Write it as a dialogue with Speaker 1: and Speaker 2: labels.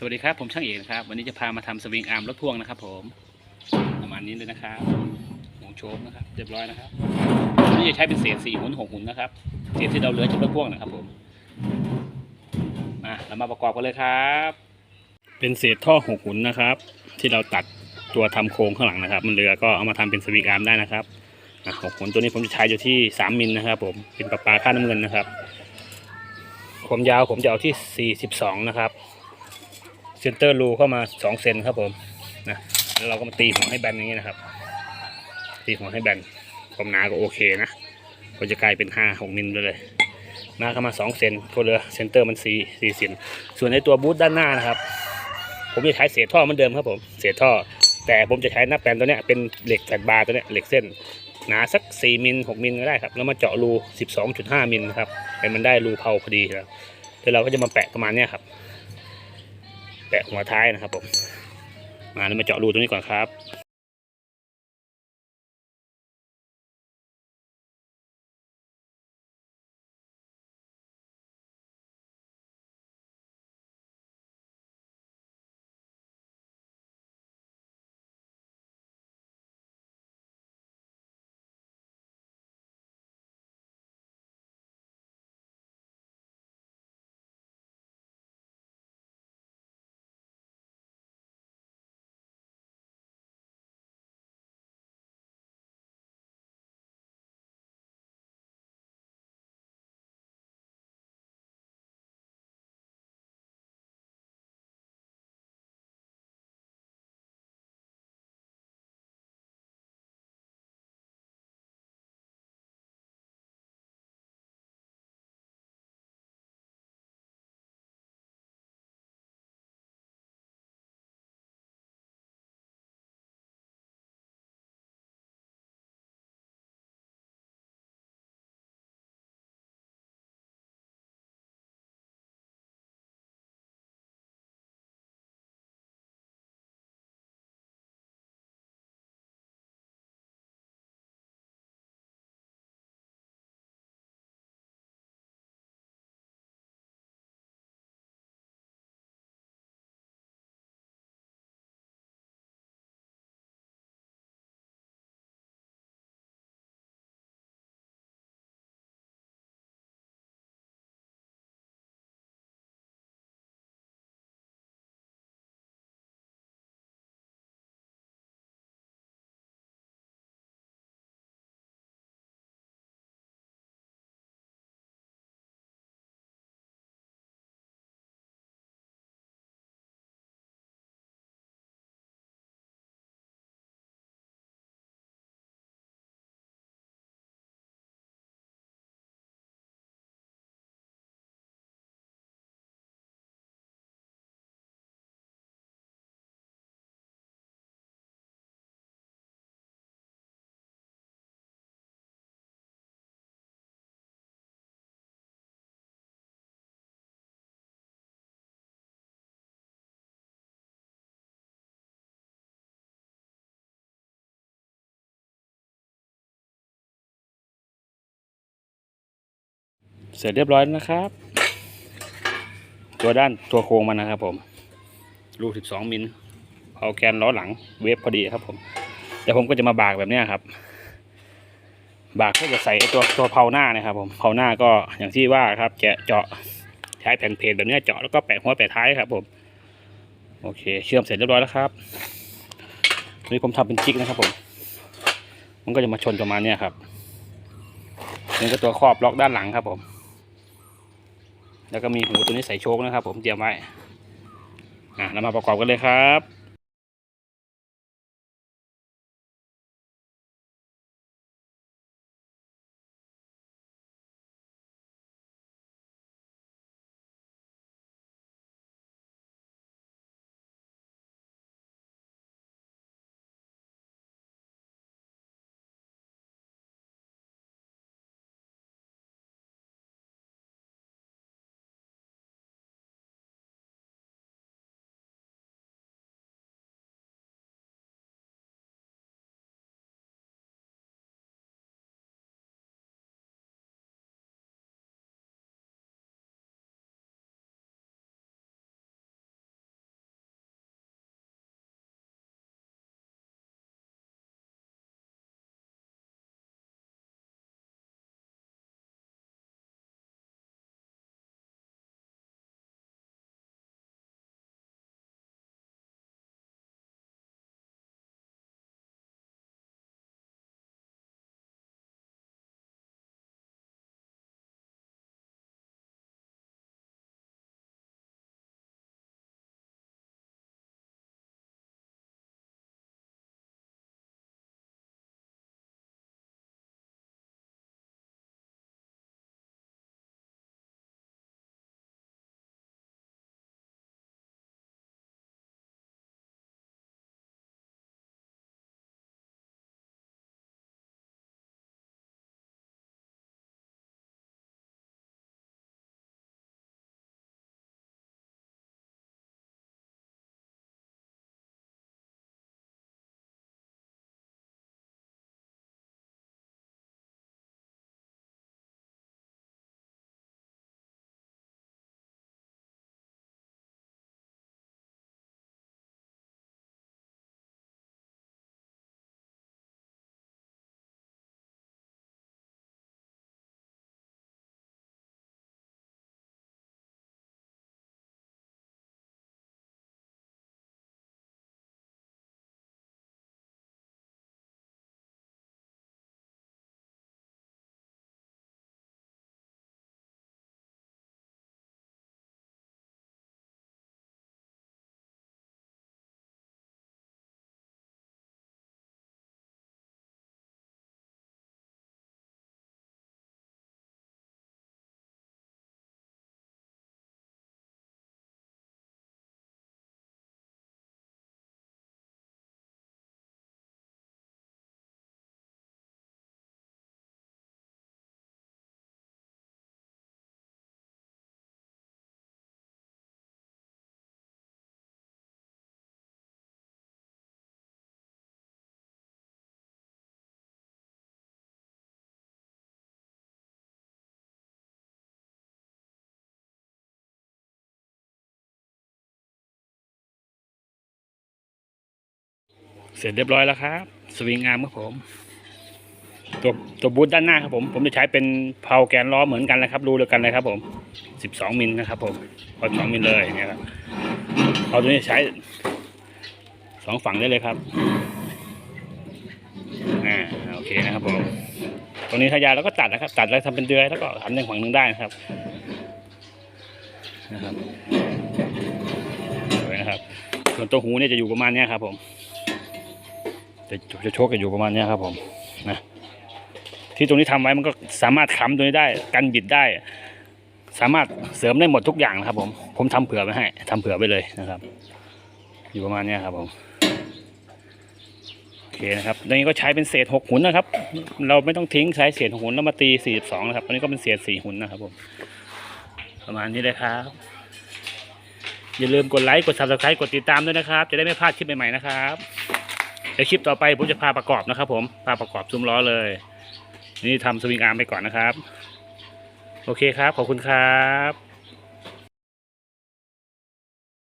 Speaker 1: สวัสดีครับผมช่างเอกนะครับ วันนี้จะพามาทำสวิงอาร์มรถพ่วงนะครับ ผมประมาณนี้เลยนะครับหงโชมนะครับเรียบร้อยนะครับวันนี้จะใช้เป็นเศษสี่หุ่นหกหุ่นนะครับเศษที่เราเหลือจากรถพ่วงนะครับผมมาเรามาประกอบกันเลยครับ เป็นเศษท่อหกหุ่นนะครับ ที่เราตัดตัวทำโครงข้างหลังนะครับ มันเหลือก็เอามาทำเป็นสวิงอาร์มได้นะครับหกหุ่นตัวนี้ผมจะใช้อยู่ที่สามมิลนะครับ ผมเป็นปลาปลาค่าน้ำเงินนะครับความยาวผมจะเอาที่สี่สิบสองนะครับ เซนเตอร์รูเข้ามาสองเซนครับผมนะแล้วเราก็มาตีหัวให้แบนอย่างนี้นะครับ ตีหัวให้แบนความหนาก็โอเคนะก็จะกลายเป็นห้าหกมิลไปเลยหนาเข้ามาสองเซนก็เลือเซนเตอร์มันสี่สี่เซนส่วนในตัวบูทด้านหน้านะครับ ผมจะใช้เศษท่อเหมือนเดิมครับผมเศษท่อ แต่ผมจะใช้หน้าแปลนตัวเนี้ยเป็นเหล็กแผ่นบาร์ตัวเนี้ยเหล็กเส้นหนาสักสี่มิลหกมิลก็ได้ครับ แล้วมาเจาะรูสิบสองจุดห้ามิลครับให้มันได้รูเผาพอดีแล้วแล้วเราก็จะมาแปะประมาณเนี้ยครับ แปะหัวท้ายนะครับผมมาแล้วมาเจาะรูตรงนี้ก่อนครับ เสร็จเรียบร้อยแล้วนะครับ ตัวด้านตัวโครงมันนะครับผมรู12มิลเอาแกนล้อหลังเวฟพอดีครับผม แต่ผมก็จะมาบากแบบนี้ครับ บากเพื่อจะใส่ตัวตัวเพาหน้านะครับ ผมเพาหน้าก็อย่างที่ว่าครับแกะเจาะใช้แผ่นเพจแบบนี้เจาะแล้วก็แปะหัวแปะท้ายครับผมโอเค เชื่อมเสร็จเรียบร้อยแล้วครับนี่ผมทำเป็นจิกนะครับผม มันก็จะมาชนประมาณเนี้ยครับนี่ก็ตัวครอบล็อกด้านหลังครับผม แล้วก็มีหูตัวนี้ใส่โชคนะครับ ผมเตรียมไว้อะเรามาประกอบกันเลยครับ เสร็จเรียบร้อยแล้วครับ สวิงอามครับผม ตัวตัวบูทด้านหน้าครับผม ผมจะใช้เป็นเพาแกนล้อเหมือนกันนะครับ รูเดียวกันเลยครับ ผม 12มิลนะครับ ผม12มิลเลยเนี่ยครับเอาตัวนี้ใช้สองฝั่งได้เลยครับอ่าโอเคนะครับผมตรงนี้ทายาแล้วก็ตัดนะครับ ตัดแล้วทำเป็นเดือยแล้วก็หันหนึ่งฝั่งหนึ่งได้นะครับนะครับสวยนะครับ ส่วนตัวหูเนี่ยจะอยู่ประมาณเนี้ยครับผม จะจะโชกจะอยู่ประมาณนี้ครับผมนะที่ตรงนี้ทำไว้มันก็สามารถค้ำตัวนี้ได้กันบิดได้ สามารถเสริมได้หมดทุกอย่างนะครับ ผมผมทำเผื่อไว้ให้ทำเผื่อไว้เลยนะครับ อยู่ประมาณนี้ครับผมโอเคนะครับตอนนี้ก็ใช้เป็นเศษหกหุ่นนะครับ เราไม่ต้องทิ้งใช้เศษหกหุ่นแล้วมาตีสี่สิบสองนะครับอันนี้ก็เป็นเศษสี่หุ่นนะครับผมประมาณนี้เลยครับอย่าลืมกดไลค์กด subscribe กดติดตามด้วยนะครับ จะได้ไม่พลาดคลิปใหม่ๆนะครับ ในคลิปต่อไปผมจะพาประกอบนะครับ ผมพาประกอบซุ้มล้อเลย นี่ทำสวิงอาร์มไปก่อนนะครับ โอเคครับ ขอบคุณครับ